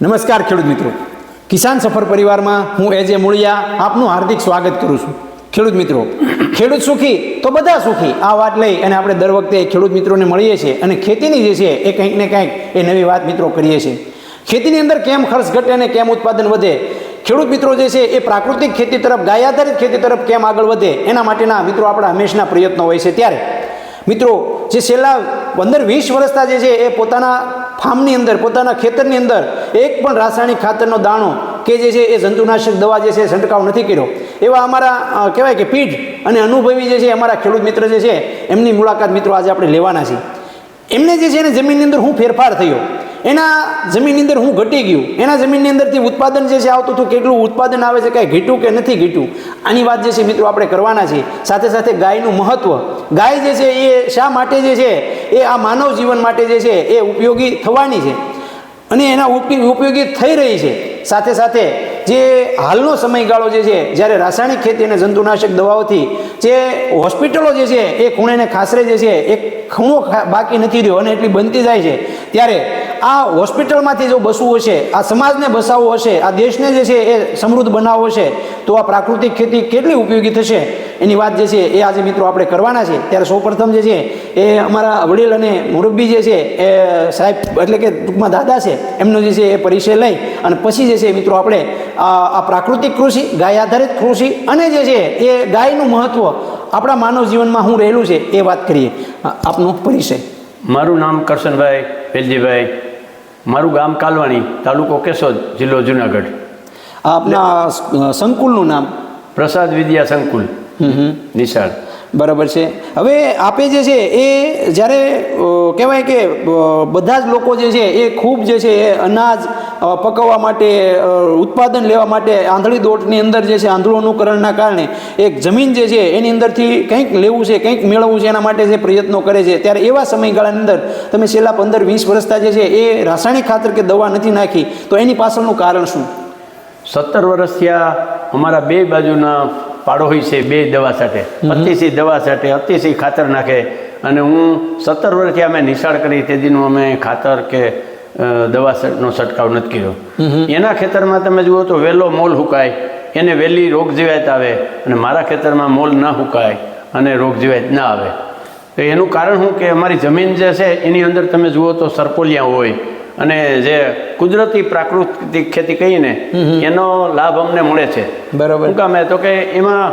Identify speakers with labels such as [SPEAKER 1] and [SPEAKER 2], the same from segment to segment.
[SPEAKER 1] નમસ્કાર ખેડૂત મિત્રો. કિસાન સફર પરિવારમાં હું એજ એ મૂળિયા આપનું હાર્દિક સ્વાગત કરું છું. ખેડૂત મિત્રો, ખેડૂત સુખી તો બધા સુખી. આ વાત લઈ અને આપણે દર વખતે ખેડૂત મિત્રોને મળીએ છીએ અને ખેતીની જે છે એ કંઈક ને કંઈક એ નવી વાત મિત્રો કરીએ છીએ. ખેતીની અંદર કેમ ખર્ચ ઘટે અને કેમ ઉત્પાદન વધે? ખેડૂત મિત્રો જે છે એ પ્રાકૃતિક ખેતી તરફ ગાય આધારિત ખેતી તરફ કેમ આગળ વધે? એના માટેના મિત્રો આપણા હંમેશના પ્રયત્નો હોય છે ત્યારે. મિત્રો, જે છેલ્લા પંદર વીસ વર્ષના જે છે એ પોતાના ફાર્મની અંદર, પોતાના ખેતરની અંદર એક પણ રાસાયણિક ખાતરનો દાણો કે જે છે એ જંતુનાશક દવા જે છે છંટકાવ નથી કર્યો. એવા અમારા કહેવાય કે પીઢ અને અનુભવી જે છે અમારા ખેડૂત મિત્ર જે છે, એમની મુલાકાત મિત્રો આજે આપણે લેવાના છીએ. એમને જે છે ને જમીનની અંદર હું ફેરફાર થયો. એના જમીનની અંદર હું ઘટી ગયું. એના જમીનની અંદરથી ઉત્પાદન જે છે આવતું હતું, કેટલું ઉત્પાદન આવે છે, કાંઈ ઘટ્યું કે નથી ઘટ્યું? આની વાત જે છે મિત્રો આપણે કરવાના છે સાથે સાથે ગાયનું મહત્ત્વ ગાય જે છે એ શા માટે જે છે? એ આ માનવ જીવન માટે જે છે, એ ઉપયોગી થવાની છે. અને એના ઉપયોગી થઈ રહી છે. સાથે સાથે જે હાલનો સમયગાળો જે છે, જ્યારે રાસાયણિક ખેતી અને જંતુનાશક દવાઓથી જે હોસ્પિટલો જે છે, એ ખૂણેને ખાસરે જે છે, એ ખૂણો બાકી નથી રહ્યો અને એટલી બનતી જાય છે. ત્યારે આ હોસ્પિટલમાંથી જો બસવું હશે, આ સમાજને બસાવવો હશે, આ દેશને જે છે એ સમૃદ્ધ બનાવવો છે તો આ પ્રાકૃતિક ખેતી કેટલી ઉપયોગી થશે? એની વાત જે છે એ આજે મિત્રો આપણે કરવાના છે. ત્યારે સૌપ્રથમ જે છે એ અમારા વડીલ અને મુરબ્બી જે છે એ સાહેબ એટલે કે ટૂંકમાં દાદા છે, એમનો જે છે એ પરિચય લઈ અને પછી જે છે મિત્રો આપણે આ પ્રાકૃતિક કૃષિ, ગાય આધારિત કૃષિ અને જે છે એ ગાયનું મહત્ત્વ આપણા માનવ જીવનમાં શું રહેલું છે એ વાત કરીએ. આપનો પરિચય.
[SPEAKER 2] મારું નામ કરશનભાઈ વેલજીભાઈ મારું ગામ કાલવાણી તાલુકો કેશોદ જિલ્લો જુનાગઢ.
[SPEAKER 1] આપના સંકુલનું નામ?
[SPEAKER 2] પ્રસાદ વિદ્યા સંકુલ નિશાળ.
[SPEAKER 1] બરાબર છે. હવે આપે જે છે એ જ્યારે કહેવાય કે બધા જ લોકો જે છે એ ખૂબ જે છે એ અનાજ પકવવા માટે ઉત્પાદન લેવા માટે આંધળી દોટની અંદર જે છે આંધળું અનુકરણના કારણે એક જમીન જે છે એની અંદરથી કંઈક લેવું છે કંઈક મેળવવું છે એના માટે જે પ્રયત્નો કરે છે. ત્યારે એવા સમયગાળાની અંદર તમે છેલ્લા પંદર વીસ વર્ષતા જે છે એ રાસાયણિક ખાતર કે દવા નથી નાખી તો એની પાછળનું કારણ શું?
[SPEAKER 2] સત્તર વર્ષ થયા અમારા બે બાજુના પાડોશી છે બે દવા સાથે. અતિશય દવા સાથે અતિશય ખાતર નાખે. અને હું સત્તર વર્ષથી અમે નિશાળ કરી તે દીનું અમે ખાતર કે દવા સ- નો છંટકાવ નથી કર્યો. એના ખેતરમાં તમે જુઓ તો વહેલો મોલ હુકાય એને વહેલી રોગ જીવાત આવે અને મારા ખેતરમાં મોલ ન હુકાય અને રોગ જીવાત ના આવે. તો એનું કારણ શું કે અમારી જમીન જે છે એની અંદર તમે જુઓ તો સરપોલિયા હોય અને જે કુદરતી પ્રાકૃતિક ખેતી કહીને એનો લાભ અમને મળે છે.
[SPEAKER 1] બરાબર.
[SPEAKER 2] કામે તો કે એમાં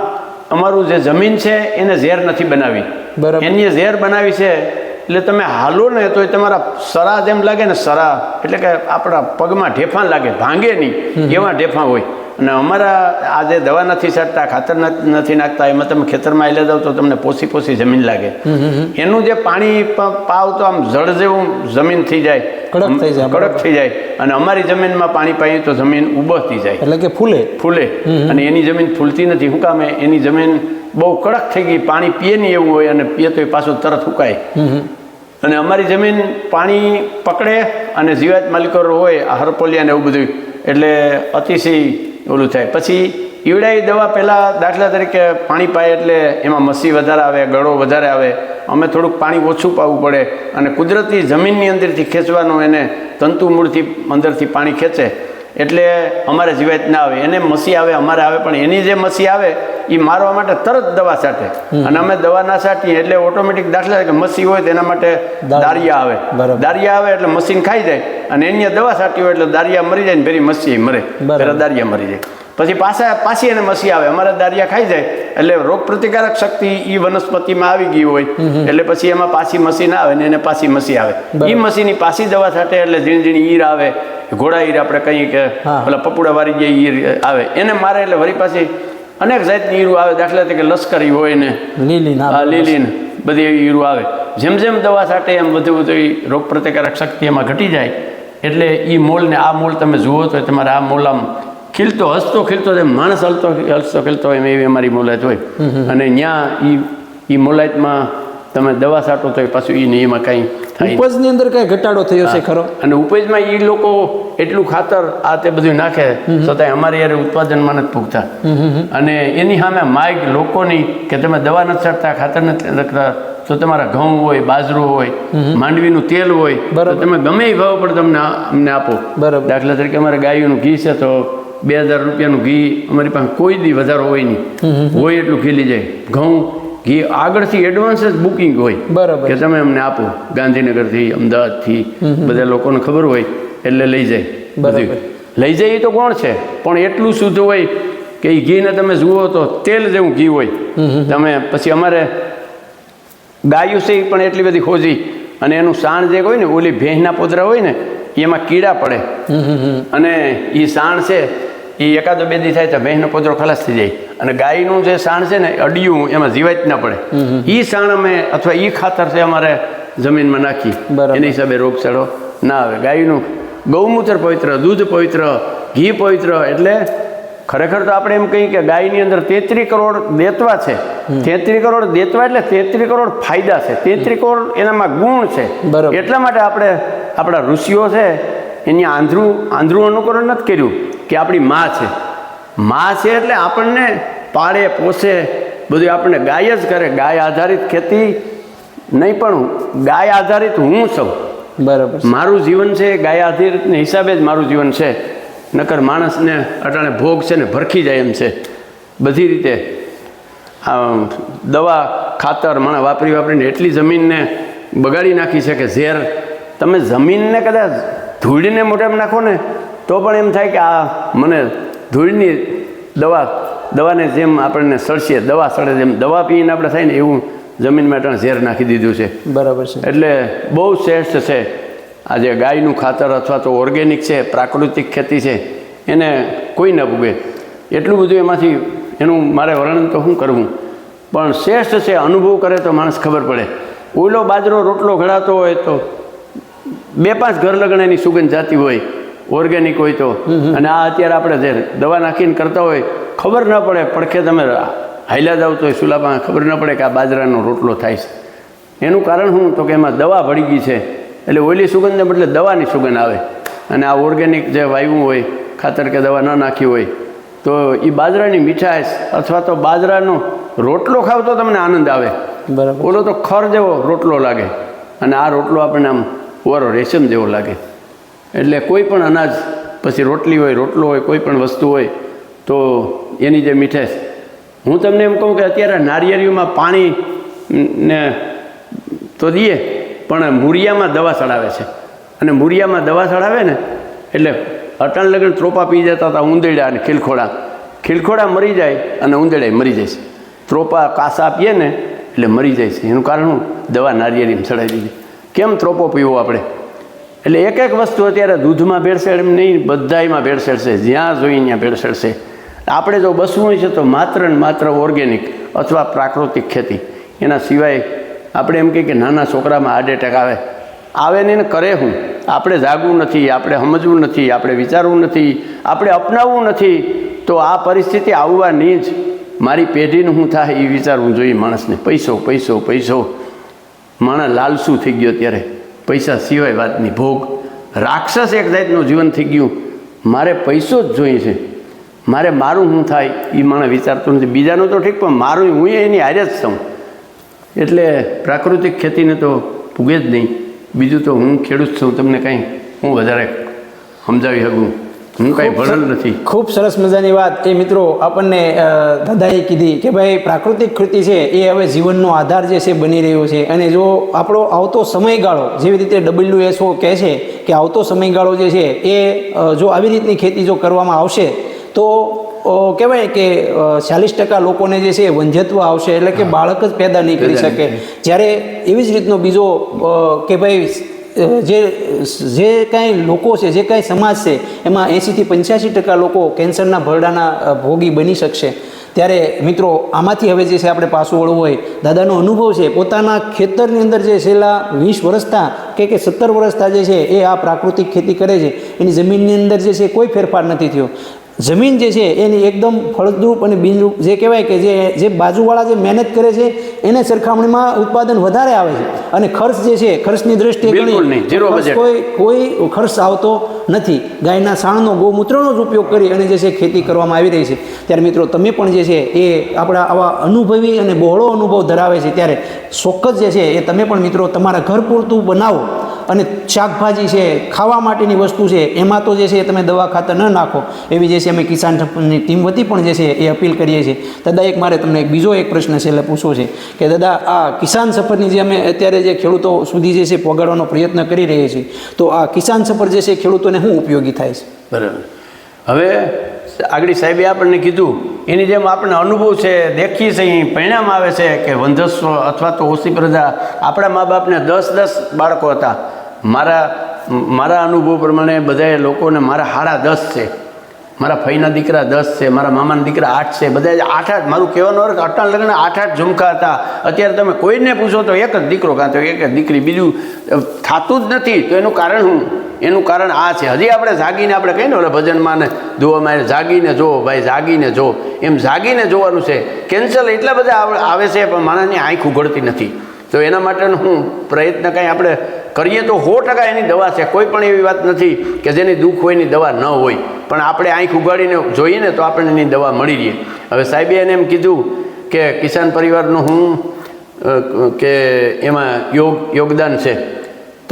[SPEAKER 2] અમારું જે જમીન છે એને ઝેર નથી બનાવી.
[SPEAKER 1] બરાબર.
[SPEAKER 2] એની ઝેર બનાવી છે એટલે તમે હાલો ને તો તમારા સરા જેમ લાગે ને સરા એટલે કે આપણા પગમાં ઢેફા લાગે ભાંગે નહીં. એવા ઢેફાં હોય. અને અમારા આ જે દવા નથી છાંટતા ખાતર નથી નાખતા એમાં તમે ખેતરમાં આવેલા જાઓ તો તમને પોસી પોસી જમીન લાગે. એનું જે પાણી પાવ તો આમ જળ જેવું જમીન થઈ જાય.
[SPEAKER 1] કડક થઈ જાય,
[SPEAKER 2] કડક થઈ જાય. અને અમારી જમીનમાં પાણી પાઈએ તો જમીન ઉબસતી જાય.
[SPEAKER 1] એટલે કે ફૂલે.
[SPEAKER 2] ફૂલે. અને એની જમીન ફૂલતી નથી. હું કામે એની જમીન બહુ કડક થઈ ગઈ પાણી પીએ નહીં એવું હોય અને પીએ તો એ પાછું તરત સુકાય. અને અમારી જમીન પાણી પકડે અને જીવાત માલિકો હોય આ હરપોલિયા ને એવું બધું. એટલે અતિશય ઓલું થાય. પછી ઈવડાઈ દવા પહેલાં દાખલા તરીકે પાણી પાય એટલે એમાં મસી વધારે આવે ગળો વધારે આવે. અમે થોડુંક પાણી ઓછું પાવું પડે અને કુદરતી જમીનની અંદરથી ખેંચવાનું એને તંતુ મૂળથી અંદરથી પાણી ખેંચે. એટલે અમારે જીવાત ના આવે. એને મસી આવે અમારે આવે પણ એની જે મસી આવે એ મારવા માટે તરત દવા છાંટે. અને અમે દવા ના છાંટીએ એટલે ઓટોમેટિક દાખલા કે મસી હોય તેના માટે દારિયા આવે.
[SPEAKER 1] બરાબર.
[SPEAKER 2] દારિયા આવે એટલે મશીન ખાઈ જાય. અને એની દવા છાંટી હોય એટલે દારિયા મરી જાય ને ફેરી મસી મરે. દારિયા મરી જાય. પછી પાછા પાછી એને મસી આવે. અમારે દારિયા ખાઈ જાય. એટલે રોગ પ્રતિકારક શક્તિ એ વનસ્પતિમાં આવી ગઈ હોય. એટલે પછી એમાં પાછી મસી ના આવે ને એને પાછી મસી આવે. એ મસીની પાછી દવા સાથે એટલે ઝીણી ઝીણી ઈર આવે. ઘોડા ઈર આપણે કહીએ કે પેલા પપુડા વાળી જે ઈર આવે. એને મારે એટલે વળી પાછી અનેક જાતની ઈરું આવે. દાખલા તરીકે લશ્કરી હોય ને
[SPEAKER 1] લીલી
[SPEAKER 2] લીલી બધી એવી ઈરું આવે. જેમ જેમ દવા સાથે એમ બધું બધું રોગ પ્રતિકારક શક્તિ એમાં ઘટી જાય. એટલે એ મોલને આ મોલ તમે જુઓ તો તમારે આ મોલ આમ ખીલતો હસતો ખીલતો જેમ માણસ હલતો હસતો ખીલતો હોય એમ એવી અમારી મુલાયત હોય. અને ત્યાં એ એ મુલાયતમાં તમે દવા છાંટો તો પાછું એ નહીં એમાં કાંઈ
[SPEAKER 1] ઉપજની અંદર કઈ ઘટાડો થયો છે ખરો?
[SPEAKER 2] અને ઉપજમાં એ લોકો એટલું ખાતર આ તે બધું નાખે છતાં અમારે યાર ઉત્પાદનમાં નથી પૂગતા અને એની સામે માઇક લોકોની કે તમે દવા નથી છાંટતા ખાતર નથી લખતા તો તમારા ઘઉં હોય બાજરો હોય માંડવીનું તેલ હોય તો તમે ગમે એ ભાવ પર તમને અમને આપો.
[SPEAKER 1] બરાબર.
[SPEAKER 2] દાખલા તરીકે અમારે ગાયનું ઘી છે તો બે હજાર રૂપિયાનું ઘી અમારી પાસે કોઈ દી વધારો હોય નહીં. હોય એટલું લઈ જાય. ઘઉં ઘી આગળથી એડવાન્સ જ બુકિંગ હોય.
[SPEAKER 1] બરાબર.
[SPEAKER 2] કે તમે અમને આપો. ગાંધીનગરથી અમદાવાદથી બધા લોકોને ખબર હોય એટલે લઈ જાય. બધું. લઈ જાય તો કોણ છે? પણ એટલું શુદ્ધ હોય કે એ ઘીને તમે જુઓ તો તેલ જેવું ઘી હોય. તમે પછી અમારે ગાયું છે પણ એટલી બધી ખોજી. અને એનું સાણ જે હોય ને ઓલી ભેંસના પોદરા હોય ને એમાં કીડા પડે. અને એ સાણ છે એ એકાદો બે દી થાય તો ભેંસનો પોતરો ખલાસ થઈ જાય. અને ગાયનું જે સાણ છે ને અડિયું એમાં જીવાય જ ના પડે. એ સાણ અમે અથવા એ ખાતર છે અમારે જમીનમાં નાખી. એની હિસાબે રોગચાળો ના આવે. ગાયનું ગૌમૂત્ર પવિત્ર દૂધ પવિત્ર ઘી પવિત્ર એટલે ખરેખર તો આપણે એમ કહીએ કે ગાયની અંદર તેત્રી કરોડ દેતવા છે. તેત્રી કરોડ દેતવા એટલે તેત્રી કરોડ ફાયદા છે. તેત્રી કરોડ એનામાં ગુણ છે.
[SPEAKER 1] બરાબર.
[SPEAKER 2] એટલા માટે આપણે આપણા ઋષિઓ છે એની આંધ્રું આંધ્રું અનુકરણ નથી કર્યું. કે આપણી માં છે. માં છે એટલે આપણને પાળે પોષે બધું આપણને ગાય જ કરે. ગાય આધારિત ખેતી નહીં પણ ગાય આધારિત હું છું.
[SPEAKER 1] બરાબર
[SPEAKER 2] મારું જીવન છે ગાય આધારિતને હિસાબે જ મારું જીવન છે. નકર માણસને અટાણે ભોગ છે ને ભરખી જાય એમ છે. બધી રીતે આ દવા ખાતર માણસ વાપરી વાપરીને એટલી જમીનને બગાડી નાખી છે કે ઝેર. તમે જમીનને કદાચ ધૂળીને મોઢામાં નાખો ને તો પણ એમ થાય કે આ મને ધૂળની દવા દવાને જેમ આપણને સડશે દવા સડે જેમ દવા પીને આપણે થાય ને એવું જમીનમાં અટાણે ઝેર નાખી દીધું છે.
[SPEAKER 1] બરાબર છે.
[SPEAKER 2] એટલે બહુ શ્રેષ્ઠ છે. આજે ગાયનું ખાતર અથવા તો ઓર્ગેનિક છે પ્રાકૃતિક ખેતી છે એને કોઈ ન પૂગે એટલું બધું એમાંથી એનું મારે વર્ણન તો શું કરવું પણ શ્રેષ્ઠ છે અનુભવ કરે તો માણસ ખબર પડે. ઓલો બાજરો રોટલો ઘડાતો હોય તો બે પાંચ ઘર લગ્નની સુગંધ જાતી હોય. ઓર્ગેનિક હોય તો. અને આ અત્યારે આપણે જે દવા નાખીને કરતા હોય ખબર ન પડે પડખે તમે હાઈલા જાવ તો સુલામાં ખબર ન પડે કે આ બાજરાનો રોટલો થાય છે. એનું કારણ શું? તો કે એમાં દવા ભળી ગઈ છે. એટલે ઓલી સુગંધને બદલે દવાની સુગંધ આવે. અને આ ઓર્ગેનિક જે વાયવું હોય ખાતર કે દવા ન નાખી હોય તો એ બાજરાની મીઠાશ અથવા તો બાજરાનો રોટલો ખાવ તો તમને આનંદ આવે.
[SPEAKER 1] બરાબર.
[SPEAKER 2] ઓલો તો ખર જેવો રોટલો લાગે. અને આ રોટલો આપણને આમ ઓરો રેશમ જેવો લાગે. એટલે કોઈ પણ અનાજ, પછી રોટલી હોય, રોટલો હોય, કોઈ પણ વસ્તુ હોય, તો એની જે મીઠાશ. હું તમને એમ કહું કે અત્યારે નારિયેળીઓમાં પાણી ને તો દઈએ, પણ મૂરિયામાં દવા ચડાવે છે. અને મૂરિયામાં દવા ચડાવે ને, એટલે અટણ લગ્ન ત્રોપા પી જતા હતા ઉંદેડા અને ખીલખોડા. ખીલખોડા મરી જાય અને ઉંદેડા મરી જાય છે. ત્રોપા કાસા આપીએ ને, એટલે મરી જાય છે. એનું કારણ હું દવા નારિયેળીમાં ચડાવી દીધી. કેમ ત્રોપો પીવો આપણે? એટલે એક એક વસ્તુ અત્યારે દૂધમાં ભેળસેળ એમ નહીં, બધાયમાં ભેળસેળ જ્યાં જોઈએ ત્યાં ભેળસેળ આપણે જો બસવું હોય છે તો માત્ર ને માત્ર ઓર્ગેનિક અથવા પ્રાકૃતિક ખેતી. એના સિવાય આપણે એમ કહીએ કે નાના છોકરામાં હાર્ટ એટેક આવે. આવે ને એને કરે હું? આપણે જાગવું નથી, આપણે સમજવું નથી, આપણે વિચારવું નથી, આપણે અપનાવવું નથી. તો આ પરિસ્થિતિ આવવાની જ. મારી પેઢીનું હું થાય એ વિચારવું જોઈએ માણસને. પૈસો પૈસો પૈસો. માણસ લાલસુ થઈ ગયો ત્યારે પૈસા સિવાય વાતની ભોગ રાક્ષસ એક જાતનું જીવન થઈ ગયું. મારે પૈસો જ જોઈએ છે. મારે મારું શું થાય એ માણસ વિચારતો નથી. બીજાનું તો ઠીક, પણ મારું હું એની હારે જ છું. એટલે પ્રાકૃતિક ખેતીને તો પૂગે જ નહીં. બીજું તો હું ખેડૂત છું, તમને કાંઈ હું વધારે સમજાવી શકું? હું કાંઈ ભણેલ નથી.
[SPEAKER 1] ખૂબ સરસ મજાની વાત. એ મિત્રો આપણને દાદાએ કીધી કે ભાઈ પ્રાકૃતિક ખેતી છે એ હવે જીવનનો આધાર જે છે બની રહ્યો છે. અને જો આપણો આવતો સમયગાળો જેવી રીતે ડબલ્યુએસઓ કહે છે કે આવતો સમયગાળો જે છે એ જો આવી રીતની ખેતી જો કરવામાં આવશે તો કહેવાય કે ચાલીસ ટકા લોકોને જે છે વંધ્યત્વ આવશે. એટલે કે બાળક જ પેદા નહીં કરી શકે. જ્યારે એવી જ રીતનો બીજો કે ભાઈ જે જે કાંઈ લોકો છે, જે કાંઈ સમાજ છે, એમાં એંશીથી પંચ્યાસી ટકા લોકો કેન્સરના ભરડાના ભોગી બની શકશે. ત્યારે મિત્રો, આમાંથી હવે જે છે આપણે પાછું વળવું હોય, દાદાનો અનુભવ છે, પોતાના ખેતરની અંદર જે છેલ્લા વીસ વર્ષતા કે કે સત્તર વર્ષતા જે છે, એ આ પ્રાકૃતિક ખેતી કરે છે. એની જમીનની અંદર જે છે, કોઈ ફેરફાર નથી થયો. જમીન જે છે એની એકદમ ફળદ્રુપ અને બિનરૂપ જે કહેવાય કે જે જે બાજુવાળા જે મહેનત કરે છે એને સરખામણીમાં ઉત્પાદન વધારે આવે છે. અને ખર્ચ જે છે ખર્ચની દ્રષ્ટિએ. કોઈ કોઈ ખર્ચ આવતો નથી. ગાયના સાણનો ગૌમૂત્રનો જ ઉપયોગ કરી અને જે છે ખેતી કરવામાં આવી રહી છે. ત્યારે મિત્રો તમે પણ જે છે એ આપણા આવા અનુભવી અને બહોળો અનુભવ ધરાવે છે ત્યારે ચોક્કસ જે છે એ તમે પણ મિત્રો તમારા ઘર પૂરતું બનાવો. અને શાકભાજી છે, ખાવા માટેની વસ્તુ છે, એમાં તો જે છે એ તમે દવા ખાતર ન નાખો. એવી જે છે અમે કિસાન સંપર્કની ટીમ વતી પણ જે છે એ અપીલ કરીએ છીએ. દાદા, એક મારે તમને એક બીજો એક પ્રશ્ન છે, એટલે પૂછવો છે કે, દાદા, આ કિસાન સફરની જે અમે અત્યારે જે ખેડૂતો સુધી જે છે પહોંચાડવાનો પ્રયત્ન કરી રહ્યા છીએ, તો આ કિસાન સફર જે છે ખેડૂતોને શું ઉપયોગી થાય છે?
[SPEAKER 2] બરાબર. હવે આગળ સાહેબે આપણને કીધું, એની જેમ આપણને અનુભવ છે, દેખી છે પરિણામ આવે છે કે વંધસ્વ અથવા તો ઓછી પ્રજા આપણા મા બાપને દસ દસ બાળકો હતા. મારા મારા અનુભવ પ્રમાણે બધાએ લોકોને મારા હાડા દસ છે. મારા ફઈના દીકરા દસ છે, મારા મામાના દીકરા આઠ છે. બધા આઠ આઠ, મારું કહેવાનો અર્થ અટલ લગ્ન આઠ આઠ ઝુમકા હતા. અત્યારે તમે કોઈને પૂછો તો એક જ દીકરો કાં તો એક જ દીકરી. બીજું થતું જ નથી. તો એનું કારણ શું? એનું કારણ આ છે. હજી આપણે જાગીને આપણે કહીએ ને, ઓલા ભજનમાં ને દુવામાં જાગીને જો, ભાઈ જાગીને જો. એમ જાગીને જોવાનું છે. કેન્સર એટલા બધા આવે છે પણ માણસની આંખ ઉઘડતી નથી. તો એના માટેનો હું પ્રયત્ન કાંઈ આપણે કરીએ તો સો ટકા એની દવા છે. કોઈ પણ એવી વાત નથી કે જેની દુઃખ હોય એની દવા ન હોય. પણ આપણે આંખ ઉગાડીને જોઈએ ને તો આપણને એની દવા મળી રહે. હવે સાહેબે એને એમ કીધું કે કિસાન પરિવારનું હું કે એમાં યોગ, યોગદાન છે.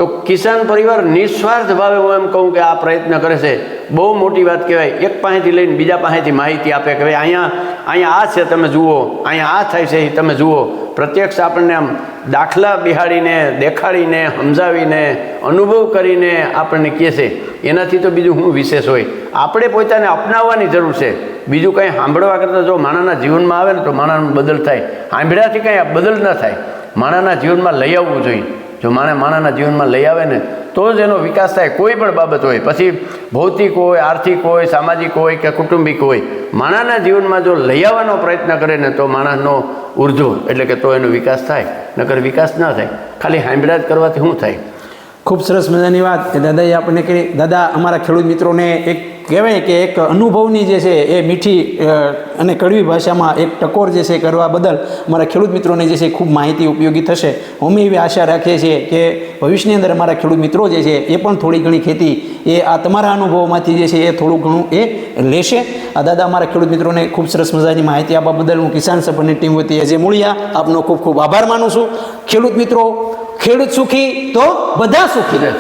[SPEAKER 2] તો કિસાન પરિવાર નિસ્વાર્થ ભાવે હું એમ કહું કે આ પ્રયત્ન કરે છે. બહુ મોટી વાત કહેવાય. એક પાસેથી લઈને બીજા પાસેથી માહિતી આપે કે ભાઈ અહીંયા અહીંયા આ છે, તમે જુઓ. અહીંયા આ થાય છે એ તમે જુઓ. પ્રત્યક્ષ આપણને આમ દાખલા બિહાડીને, દેખાડીને, સમજાવીને, અનુભવ કરીને આપણને કહે છે. એનાથી તો બીજું શું વિશેષ હોય? આપણે પોતાને અપનાવવાની જરૂર છે. બીજું કંઈ સાંભળવા કરતાં જો માણસના જીવનમાં આવે ને તો માણાનું બદલ થાય. સાંભળ્યાથી કંઈ બદલ ન થાય. માણસના જીવનમાં લઈ આવવું જોઈએ. જો માણે માણસના જીવનમાં લઈ આવે ને, તો જ એનો વિકાસ થાય. કોઈ પણ બાબત હોય, પછી ભૌતિક હોય, આર્થિક હોય, સામાજિક હોય કે કુટુંબિક હોય માણસના જીવનમાં જો લઈ આવવાનો પ્રયત્ન કરે ને, તો માણસનો ઉર્જો એટલે કે તો એનો વિકાસ થાય. નકર વિકાસ ન થાય. ખાલી હાંભળા જ કરવાથી શું થાય?
[SPEAKER 1] ખૂબ સરસ મજાની વાત કે દાદાએ આપણને કહી દાદા, અમારા ખેડૂત મિત્રોને એક કહેવાય કે એક અનુભવની જે છે એ મીઠી અને કડવી ભાષામાં એક ટકોર જે છે કરવા બદલ મારા ખેડૂત મિત્રોને જે છે ખૂબ માહિતી ઉપયોગી થશે. અમે એવી આશા રાખીએ છીએ કે ભવિષ્યની અંદર અમારા ખેડૂત મિત્રો જે છે એ પણ થોડી ઘણી ખેતી એ આ તમારા અનુભવોમાંથી જે છે એ થોડું ઘણું એ લેશે. આ દાદા અમારા ખેડૂત મિત્રોને ખૂબ સરસ મજાની માહિતી આપવા બદલ હું કિસાન સભાની ટીમ વતી અજય મૂળિયા. આપનો ખૂબ ખૂબ આભાર માનું છું. ખેડૂત મિત્રો, ખેડૂત સુખી તો બધા સુખી.